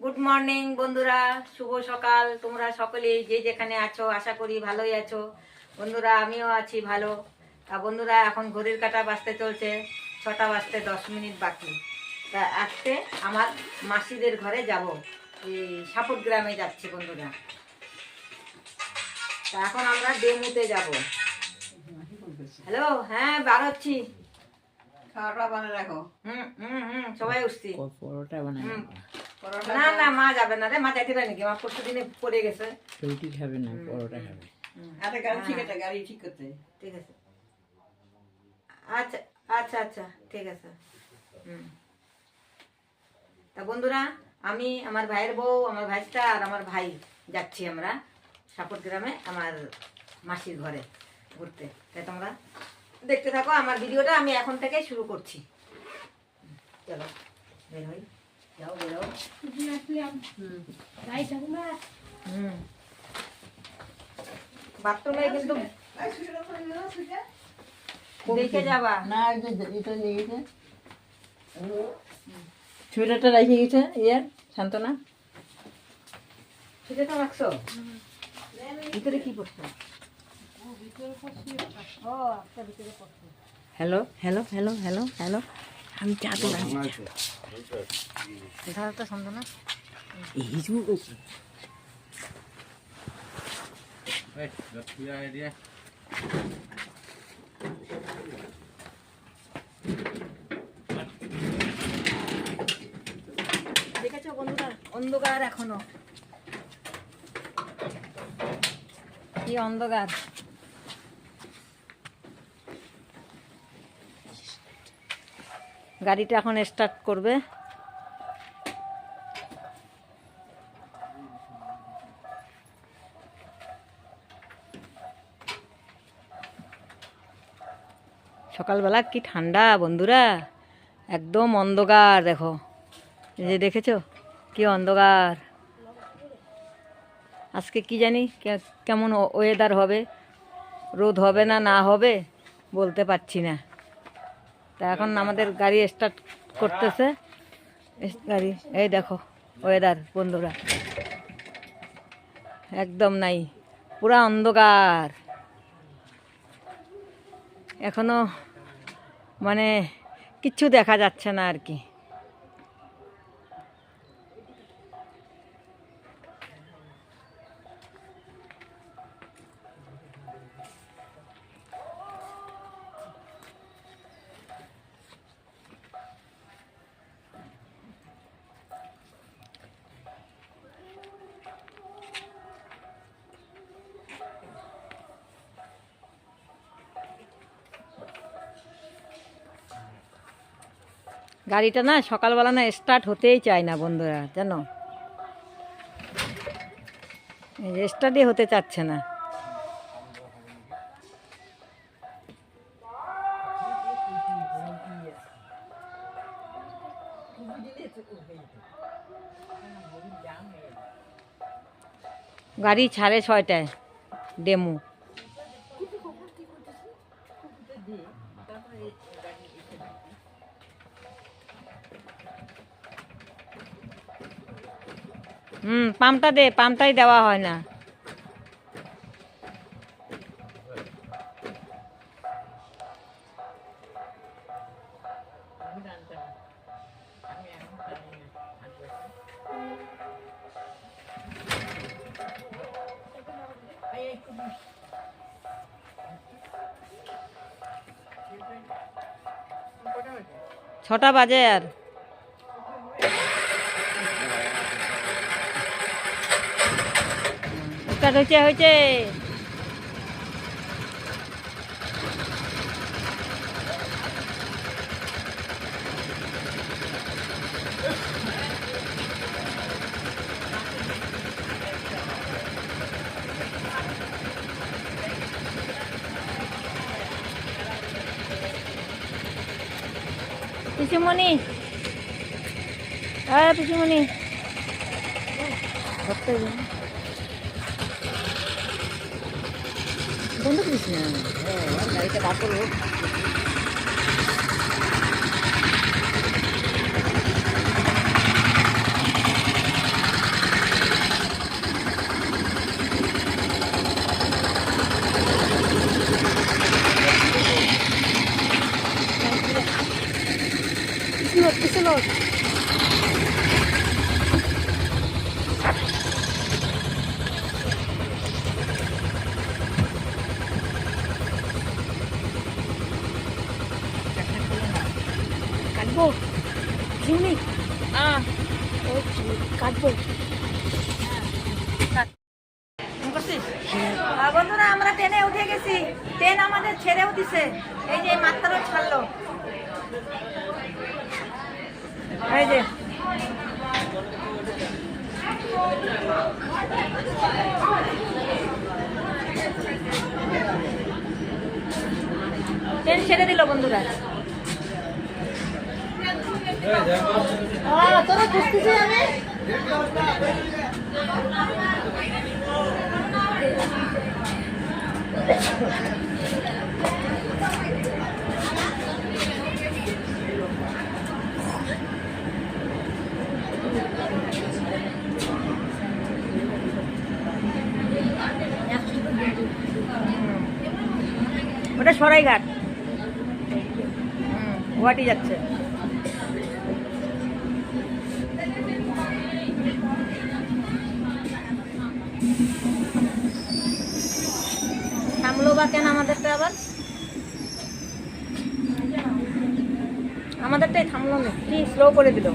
Good morning বন্ধুরা। শুভ সকাল। তোমরা সকলেই যে যেখানে আছো আশা করি ভালোই আছো। বন্ধুরা আমিও আছি ভালো। তা বন্ধুরা এখন ঘড়ির কাটা বাজতে চলছে। ছটা বাজতে দশ মিনিট বাকি। তা আজকে আমার মাসিদের ঘরে যাব। এই সাপুর গ্রামে যাচ্ছি বন্ধুরা। তা এখন আমরা ডেমুতে যাব। হ্যালো হ্যাঁ বাড়াচ্ছি খাওয়াটা বানিয়ে রাখো। হুম হুম হুম সবাই উঠছি। পরোটা বানাই না না মা যাবে না রে মা যাইতে পারেনি কি মা পরশু দিনে পড়ে গেছে। রুটি খাবে না পরোটা খাবে। হুম, গাড়ি ঠিক আছে গাড়ি ঠিক করতে। ঠিক আছে। আচ্ছা আচ্ছা আচ্ছা ঠিক আছে। হুম। তা বন্ধুরা আমি আমার ভাইয়ের বউ আমার ভাইটা আর আমার ভাই যাচ্ছি আমরা সাপট গ্রামে আমার মাসির ঘরে ঘুরতে। তাই তোমরা দেখতে থাকো আমার ভিডিওটা আমি এখন থেকে শুরু করছি। চলো বের হই। যাও বেরো হুম বাথরুমে কিন্তু দেখে যাবা না এটা নিয়ে গেছে ছুরিটা রেখে গেছে ইয়ার শান্তনা সেটা তো রাখছো ভিতরে কি করছ ও একটা ভিতরে পড়ছো hello hello hello hello hello আমি চা তো এখানে তো সন্ধ্যা না দেখেছ বন্ধুরা অন্ধকার এখনও কি অন্ধকার গাড়িটা এখন স্টার্ট করবে। সকালবেলা কি ঠান্ডা, বন্ধুরা? একদম অন্ধকার, দেখো। যে দেখেছ? কি অন্ধকার। আজকে কি জানি কেমন ওয়েদার হবে, রোদ হবে না না হবে, বলতে পারছি না। তা এখন আমাদের গাড়ি স্টার্ট করতেছে। গাড়ি, এই দেখো ওয়েদার বন্ধুরা। একদম নাই, পুরা অন্ধকার। এখনও মানে কিচ্ছু দেখা যাচ্ছে না আর কি। গাড়িটা না সকালবেলা না স্টার্ট হতেই চায় না বন্ধুরা, জানো? স্টার্টই হতে চাচ্ছে না। গাড়ি ছাড়ে ছয়টায়, ডেমো। হুম পাম্পটা দে পাম্পটাই দেওয়া হয় না। ছটা বাজে আর। স্টার্ট হয়েছে হয়েছে পিসিমণি আরে পিসিমণি ধরতে 쫀득쫀득이시네. 네, 나 이제 맛보러. 이슬로, 이슬로. ওটা সরাইঘাট। গুয়াহাটি যাচ্ছে। থামলো বা কেন আমাদেরটা আবার? আমাদেরটাই থামলো না কি স্লো করে দিল?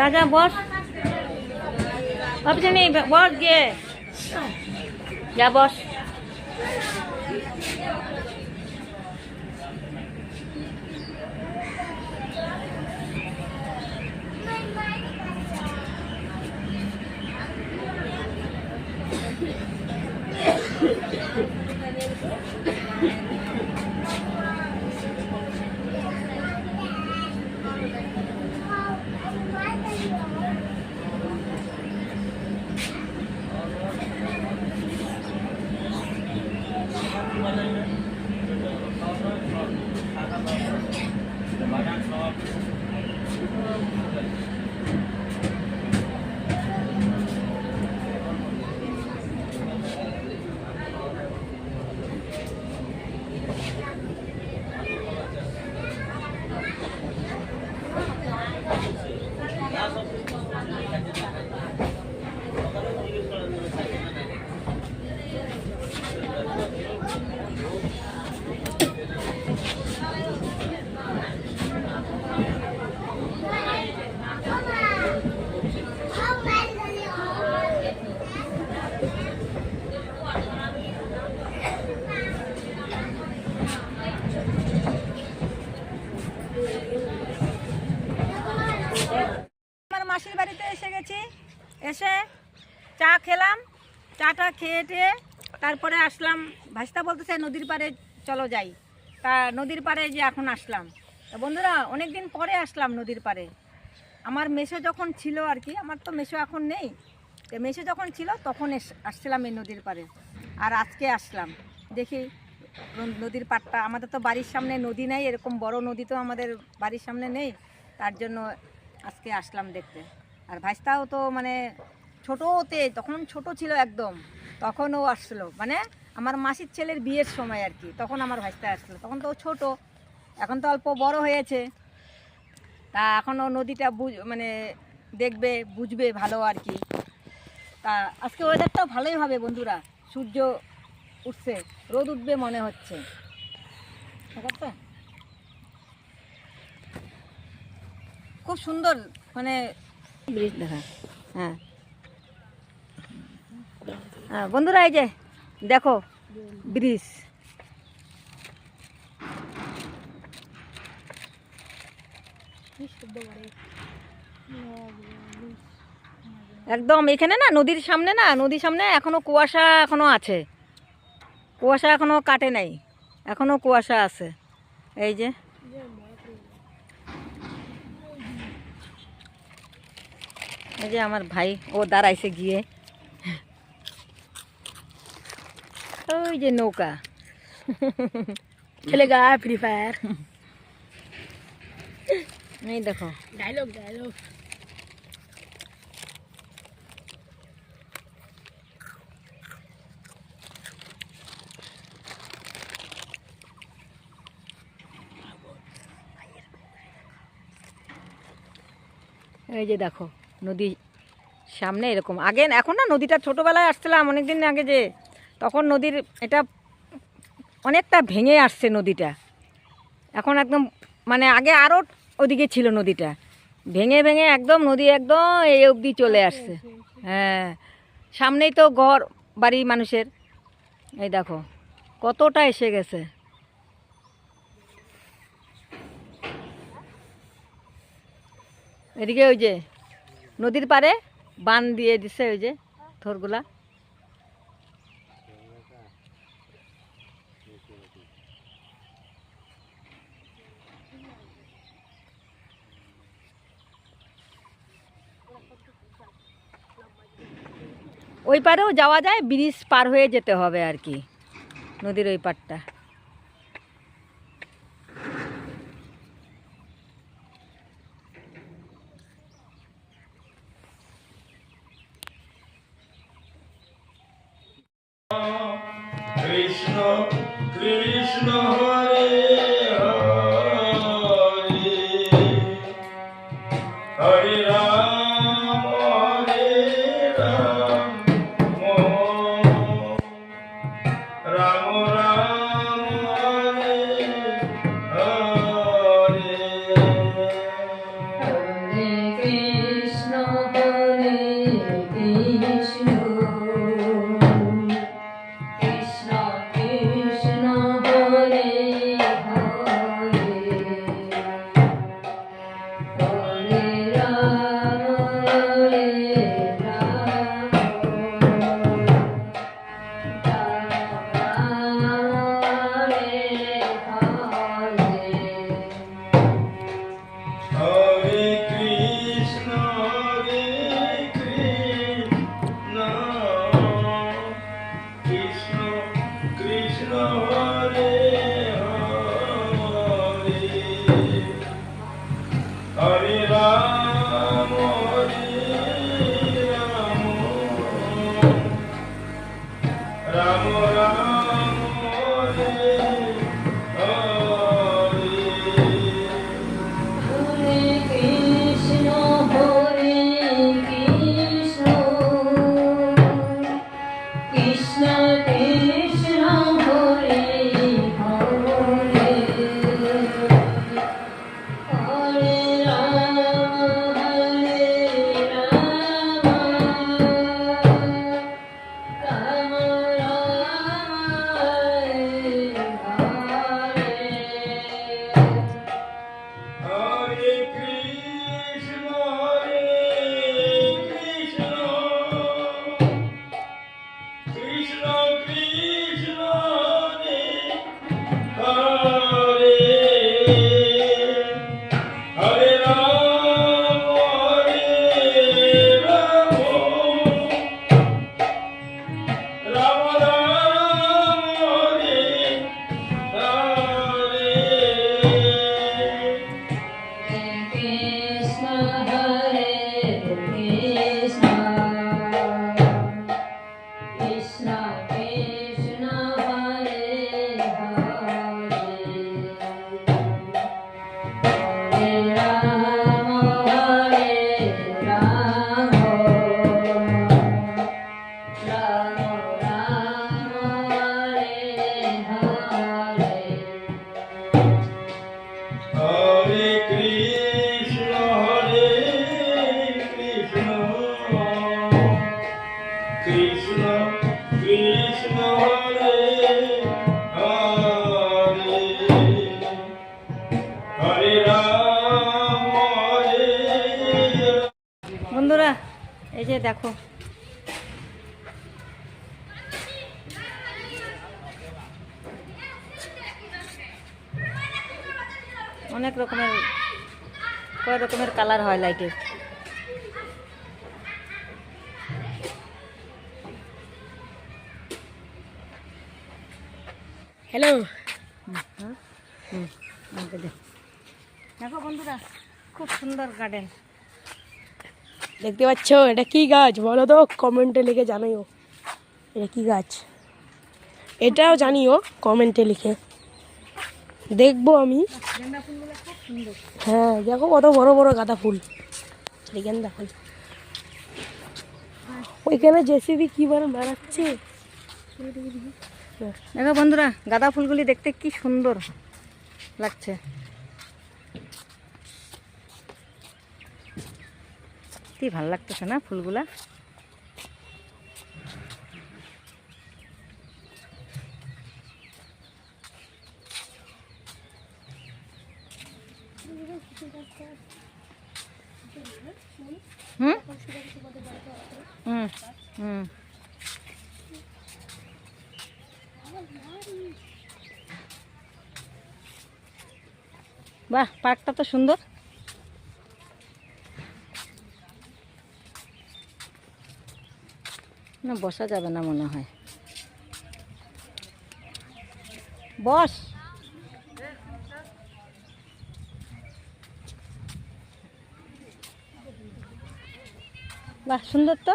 যা যা বস ভাবছি নেই বস গিয়ে যা বস আমার মাসির বাড়িতে এসে গেছি এসে চা খেলাম চাটা খেয়ে টেয়ে তারপরে আসলাম, ভাস্তা বলতেছে, নদীর পাড়ে চলো যাই। তা নদীর পাড়ে যে এখন আসলাম। তা বন্ধুরা অনেক দিন পরে আসলাম নদীর পাড়ে। আমার মেশো যখন ছিল আর কি, আমার তো মেশো এখন নেই। তো মেশো যখন ছিল, তখন আসছিলাম এই নদীর পাড়ে। আর আজকে আসলাম। দেখি নদীর পাড়টা, আমাদের তো বাড়ির সামনে নদী নেই, এরকম বড় নদী তো আমাদের বাড়ির সামনে নেই। তার জন্য আজকে আসলাম দেখতে। আর ভাইস্তাও তো মানে ছোটোতে, তখন ছোট ছিল একদম। তখন ও আসলো। মানে আমার মাসির ছেলের বিয়ের সময় আর কি। তখন আমার ভাইস্তা আসলো। তখন তো ও ছোট। এখন তো অল্প বড় হয়েছে। তা এখনও নদীটা বুঝ মানে দেখবে বুঝবে ভালো আর কি। তা আজকে ওয়েদারটাও ভালোই হবে বন্ধুরা। সূর্য উঠছে। রোদ উঠবে মনে হচ্ছে। ঠিক আছে? খুব সুন্দর। মানে ব্রিজ দেখা। হ্যাঁ। বন্ধুরা, এই যে দেখো, ব্রিজ। একদম এখানে না, নদীর সামনে না, নদীর সামনে এখনও কুয়াশা এখনও আছে। কুয়াশা এখনও কাটে নাই, এখনও কুয়াশা আছে। এই যে। এই যে আমার ভাই, ও দাঁড়াইছে গিয়ে। ওই যে নৌকা। ছেলে গা ফ্রি ফায়ার এই দেখো। ডায়লগ ডায়লগ এই যে দেখো নদী সামনে এরকম। আগে এখন না নদীটা ছোটবেলায় আসছিলাম অনেকদিন আগে যে তখন নদীর এটা অনেকটা ভেঙে আসছে নদীটা। এখন একদম মানে আগে আরও ওদিকে ছিল নদীটা। ভেঙে ভেঙে একদম নদী একদম এই অবধি চলে আসছে। হ্যাঁ সামনেই তো ঘর বাড়ি মানুষের। এই দেখো কতটা এসে গেছে। এদিকে ওই যে নদীর পাড়ে বান দিয়ে দিছে ওই যে থরগুলা। ওই পারেও যাওয়া যায়, ব্রিজ পার হয়ে যেতে হবে আর কি, নদীর ওই পারটা। কৃষ্ণ কৃষ্ণ হরে। বন্ধুরা এই যে দেখো। অনেক রকমের কয় রকমের কালার হয় লাইটের হ্যালো দেখো বন্ধুরা খুব সুন্দর গার্ডেন দেখতে পাচ্ছ? এটা কি গাছ? বলো তো কমেন্টে লিখে জানিও এটা কি গাছ? এটাও জানিও কমেন্টে লিখে। দেখব আমি। হ্যাঁ দেখো কত বড় বড় গাঁদা ফুল। গেন্দা ফুল। ওইখানে জেসিবি কি বার মারাচ্ছে? দেখো বন্ধুরা, গাঁদা ফুলগুলি দেখতে কি সুন্দর লাগছে। কি ভালো লাগতেছে না ফুলগুলা? হুম? হুম হুম। বাহ পার্কটা তো সুন্দর। না বসা যাবে না মনে হয়। বস। বাহ সুন্দর তো।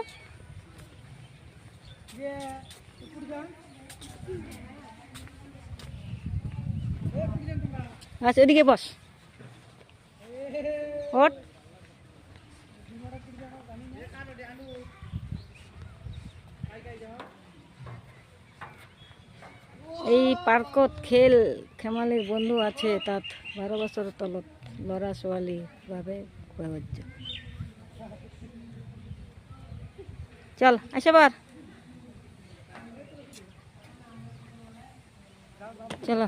আচ্ছা এদিকে বস ওট এই পার্কত খেল খেমালির বন্ধু আছে, তাত বারো বছর তলত ল'ৰা ছোৱালীৰ বাবে প্ৰযোজ্য চল, আসে বার চলো।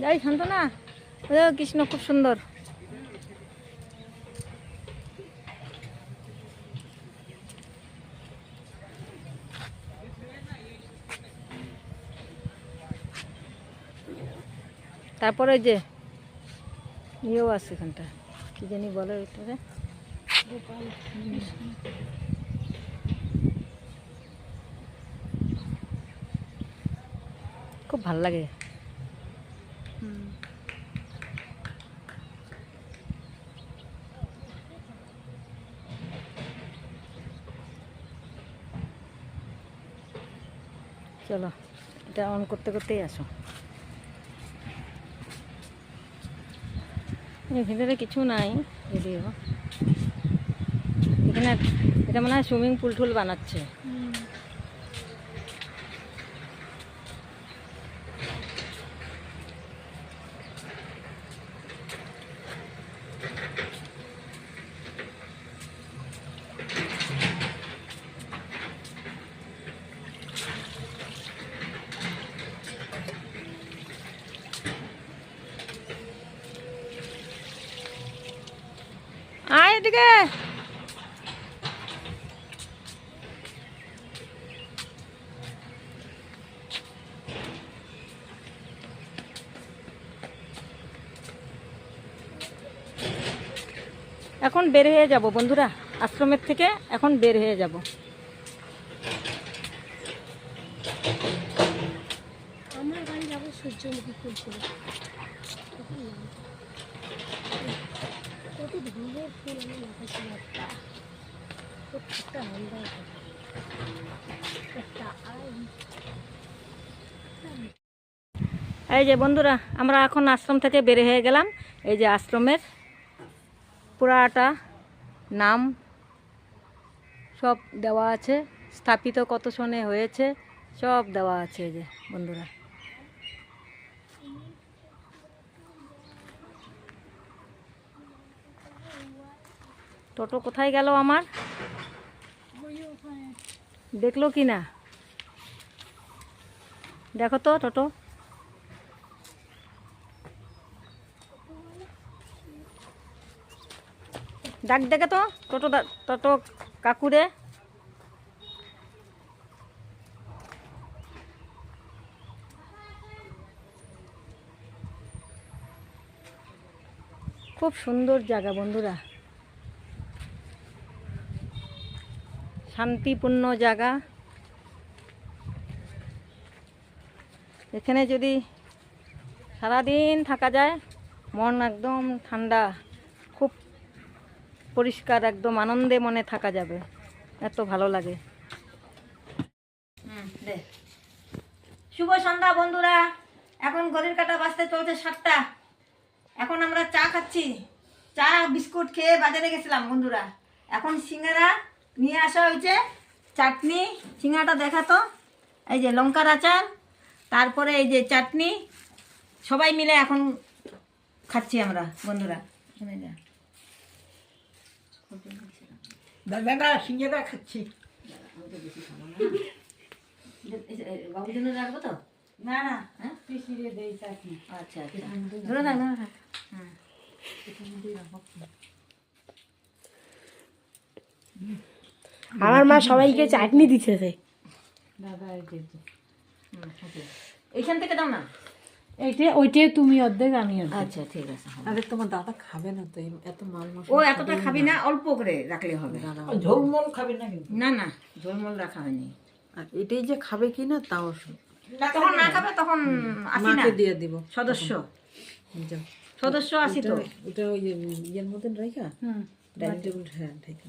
যাই শান্ত না কৃষ্ণ খুব সুন্দর। তারপরে যে ইয়েও আছে এখানটা। কি জানি বলে ওইটারে খুব ভালো লাগে। চলো, এটা অন করতে করতেই আসো। ভিতরে কিছু নাই, যদিও। এখানে, এটা মনে হয় সুইমিং পুল টুল বানাচ্ছে আয় এদিকে এখন বের হয়ে যাব বন্ধুরা। আশ্রমের থেকে এখন বের হয়ে যাব। আমরা গাড়ি যাব সূর্যমুখী ফুল করে কত ধরনের ফুল আমি লাগাইছি প্রত্যেকটা হন্দা একটা এই যে বন্ধুরা আমরা এখন আশ্রম থেকে বের হয়ে গেলাম। এই যে আশ্রমের পুরাটা নাম সব দেওয়া আছে, স্থাপিত কত সনে হয়েছে, সব দেওয়া আছে যে, বন্ধুরা। টোটো কোথায় গেল আমার? দেখল কি না দেখো তো টোটো। ডাক দেখে তো, টোটো টোটো কাকুরে। খুব সুন্দর জায়গা বন্ধুরা। শান্তিপূর্ণ জায়গা। এখানে যদি সারাদিন থাকা যায়, মন একদম ঠান্ডা। পরিষ্কার একদম আনন্দে মনে থাকা যাবে। এত ভালো লাগে। শুভ সন্ধ্যা বন্ধুরা। এখন ঘড়ির কাটা বাজতে চলছে সাতটা। এখন আমরা চা খাচ্ছি। চা, বিস্কুট খেয়ে বাজারে গেছিলাম বন্ধুরা। এখন সিঙ্গারা নিয়ে আসা হয়েছে। চাটনি, সিঙ্গারাটা দেখাতো এই যে লঙ্কার আচার, তারপরে এই যে চাটনি। সবাই মিলে এখন খাচ্ছি আমরা বন্ধুরা। শুনে যা খাচ্ছি বাবুর জন্য রাখব তো না না হ্যাঁ পিছিয়ে দেই চাকরি আচ্ছা আচ্ছা ধরে থাক ধরে থাক হুম আমার মা সবাইকে চাটনি দিতেছে দাদা এই যে হুম, okay. এইখান থেকে দাও না এইটা ওইটাই তুমি অর্ধেক আমি আচ্ছা ঠিক আছে আরে তোমার দাদা খাবে না তো এত মাল ও এতটা খাবি না। অল্প করে রাখলে হবে। মশলা ঝোলমোল খাবে না কিন্তু? না না ঝোলমোল রাখা হয়নি। আর এটাই যে খাবে কি না তাও তখন না খাবে তখন আসি না। দিয়ে দিব। সদস্য। সদস্য আসি তো। ওটা ওই ইয়ের মধ্যে রেখা ডাইনিং টেবিল হ্যাঁ রেখা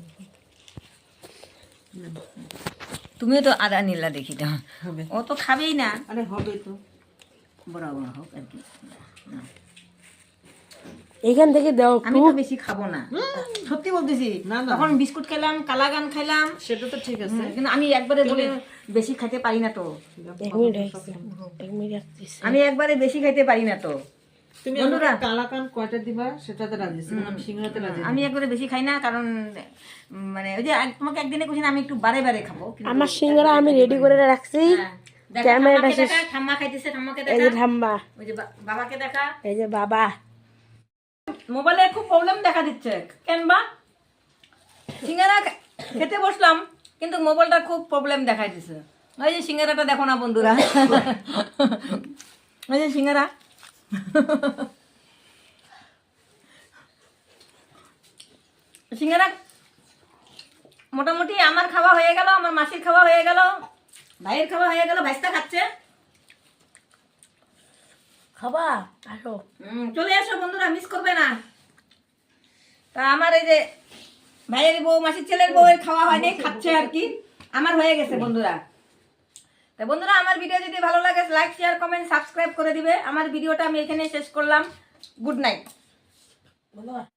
তুমিও তো আদা নিলা দেখি তো। হবে। ও তো খাবেই না। আরে হবে তো। বরাবর হোক আর কি। এখান থেকে দাও আমি তো বেশি খাব না। সত্যি বলতেছি না, না। তখন বিস্কুট খেলাম কালাগান খাইলাম। সেটা তো ঠিক আছে। কিন্তু আমি একবারে বলে বেশি খাইতে পারি না তো। আমি একবারে বেশি খাইতে পারি না তো। তুমি বন্ধুরা। কালাকান কয়টা দিবা সেটাতে রাজি মানে আমি সিংহাতে রাজি আমি একবারে বেশি খাই না কারণ মানে ওই যে তোমাকে একদিনে কুছিন আমি একটু বারে বারে খাব আমার সিঙ্গারা আমি রেডি করে রাখছি। হ্যাঁ, ক্যামেরাটা শেষ। ঠাম্মা খাইতেছে ঠাম্মাকে এই যে ঠাম্মা ওই যে বাবাকে দেখা। এই যে বাবা। মোবাইলে খুব প্রবলেম দেখা দিচ্ছে। কেন বা? সিঙ্গারা খেতে বসলাম কিন্তু মোবাইলটা খুব প্রবলেম দেখাই দিছে। ওই যে সিঙ্গারাটা দেখো না বন্ধুরা। ওই যে সিঙ্গারা। সিঙ্গারা মোটামুটি আমার খাওয়া হয়ে গেল আমার মাসির খাওয়া হয়ে গেল। ভাইয়ের খাওয়া হয়ে গেল ভাইস্তা খাচ্ছে। খাবা? আসো। চলে এসো বন্ধুরা মিস করবে না। তা আমার এই যে ভাইয়ের বউ মাসির ছেলের বউয়ের খাওয়া হয়নি খাচ্ছে আর কি। আমার হয়ে গেছে বন্ধুরা। তা বন্ধুরা আমার ভিডিও যদি ভালো লাগে লাইক শেয়ার কমেন্ট সাবস্ক্রাইব করে দিবে। আমার ভিডিওটা আমি এখানে শেষ করলাম। Good night